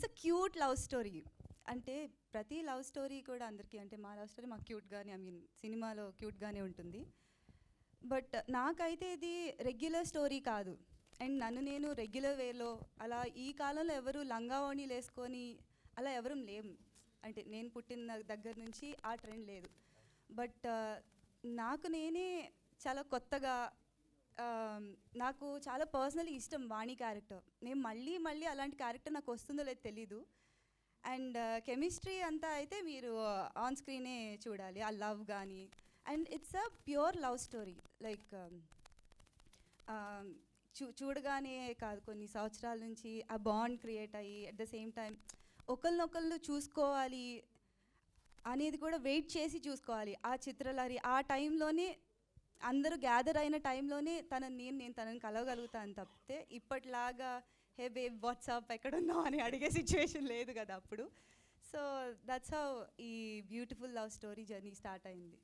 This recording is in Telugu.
It's a cute love story. అంటే ప్రతి లవ్ స్టోరీ కూడా అందరికీ అంటే మా లవ్ స్టోరీ మాకు క్యూట్గానే ఐ మీన్ సినిమాలో క్యూట్గానే ఉంటుంది. బట్ నాకైతే ఇది రెగ్యులర్ స్టోరీ కాదు. అండ్ నన్ను నేను రెగ్యులర్ వేలో అలా ఈ కాలంలో ఎవరు లంగావోణీలు వేసుకొని అలా ఎవరూ లేము అంటే నేను పుట్టిన దగ్గర నుంచి ఆ ట్రెండ్ లేదు. బట్ నాకు నేనే చాలా కొత్తగా నాకు చాలా పర్సనలీ ఇష్టం వాణి క్యారెక్టర్. నేను మళ్ళీ మళ్ళీ అలాంటి క్యారెక్టర్ నాకు వస్తుందో లేదో తెలీదు. అండ్ కెమిస్ట్రీ అంతా అయితే మీరు ఆన్ స్క్రీనే చూడాలి. ఆ లవ్ కానీ and it's a pure love story like చూ చూడగానే కాదు కొన్ని సంవత్సరాల నుంచి ఆ బాండ్ క్రియేట్ అయ్యి అట్ ద సేమ్ టైం ఒకరినొకళ్ళు చూసుకోవాలి అనేది కూడా వెయిట్ చేసి చూసుకోవాలి. ఆ చిత్రలహరి ఆ టైంలోనే అందరూ గ్యాదర్ అయిన టైంలోనే తన నేను నేను తనని కలవగలుగుతాను తప్పితే ఇప్పటిలాగా హే బేబ్ వాట్సాప్ ఎక్కడున్నావు? అని అడిగే సిచ్యువేషన్ లేదు కదా అప్పుడు. సో దట్స్ హౌ ఈ beautiful love story journey start అయింది.